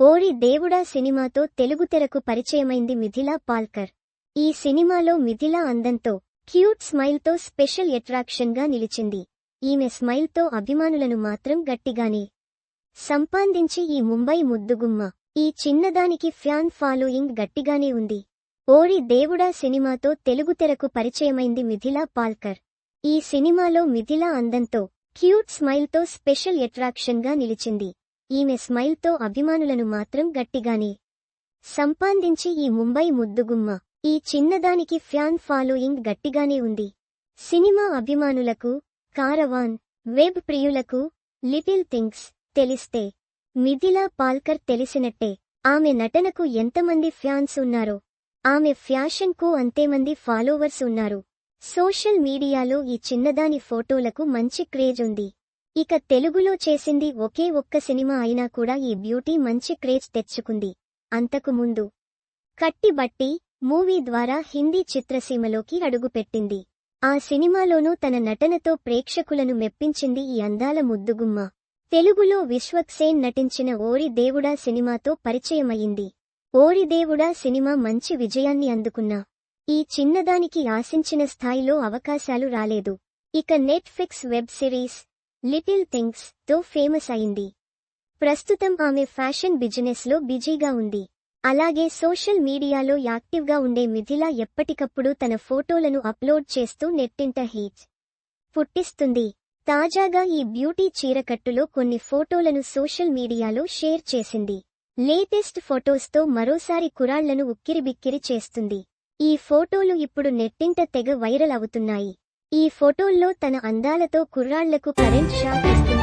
ఓరి దేవుడా సినిమాతో తెలుగు తెరకు పరిచయమైంది మిథిలా పాల్కర్. ఈ సినిమాలో మిథిలా అందంతో క్యూట్ స్మైల్తో స్పెషల్ అట్రాక్షన్గా నిలిచింది. ఈమె స్మైల్తో అభిమానులను మాత్రం గట్టిగానే సంపాదించి ఈ ముంబై ముద్దుగుమ్మ ఈ చిన్నదానికి ఫ్యాన్ ఫాలోయింగ్ గట్టిగానే ఉంది. ఓరి దేవుడా సినిమాతో తెలుగు తెరకు పరిచయమైంది మిథిలా పాల్కర్. ఈ సినిమాలో మిథిలా అందంతో క్యూట్ స్మైల్తో స్పెషల్ అట్రాక్షన్గా నిలిచింది. ఈమె స్మైల్తో అభిమానులను మాత్రం గట్టిగానే సంపాదించి ఈ ముంబై ముద్దుగుమ్మ. ఈ చిన్నదానికి ఫ్యాన్ ఫాలోయింగ్ గట్టిగానే ఉంది. సినిమా అభిమానులకు కారవాన్ వెబ్ ప్రియులకు లిటిల్ థింగ్స్ తెలిస్తే మిథిలా పాల్కర్ తెలిసినట్టే ఆమె నటనకు ఎంతమంది ఫ్యాన్స్ ఉన్నారో ఆమె ఫ్యాషన్కు అంతేమంది ఫాలోవర్స్ ఉన్నారు. సోషల్ మీడియాలో ఈ చిన్నదాని ఫోటోలకు మంచి క్రేజ్ ఉంది. ఇక తెలుగులో చేసింది ఒకే ఒక్క సినిమా అయినా కూడా ఈ బ్యూటీ మంచి క్రేజ్ తెచ్చుకుంది. అంతకు ముందు కట్టిబట్టి మూవీ ద్వారా హిందీ చిత్రసీమలోకి అడుగుపెట్టింది. ఆ సినిమాలోనూ తన నటనతో ప్రేక్షకులను మెప్పించింది ఈ అందాల ముద్దుగుమ్మ. తెలుగులో విశ్వక్సేన్ నటించిన ఓరి దేవుడా సినిమాతో పరిచయమయ్యింది. ఓరి దేవుడా సినిమా మంచి విజయాన్ని అందుకున్నా. ఈ చిన్నదానికి ఆశించిన స్థాయిలో అవకాశాలు రాలేదు. ఇక నెట్ఫ్లిక్స్ వెబ్ సిరీస్ లిటిల్ థింగ్స్తో ఫేమస్ అయింది. ప్రస్తుతం ఆమె ఫ్యాషన్ బిజినెస్లో బిజీగా ఉంది. అలాగే సోషల్ మీడియాలో యాక్టివ్గా ఉండే మిథిలా ఎప్పటికప్పుడు తన ఫోటోలను అప్లోడ్ చేస్తూ నెట్టింట హీట్ పుట్టిస్తుంది. తాజాగా ఈ బ్యూటీ చీరకట్టులో కొన్ని ఫోటోలను సోషల్ మీడియాలో షేర్ చేసింది. లేటెస్ట్ ఫొటోస్తో మరోసారి కురాళ్ళను ఉక్కిరిబిక్కిరి చేస్తుంది. ఈ ఫోటోలు ఇప్పుడు నెట్టింట తెగ వైరల్ అవుతున్నాయి. ఈ ఫోటోల్లో తన అందాలతో కుర్రాళ్ళకు కరెంట్ షాక్ ఇస్తుంది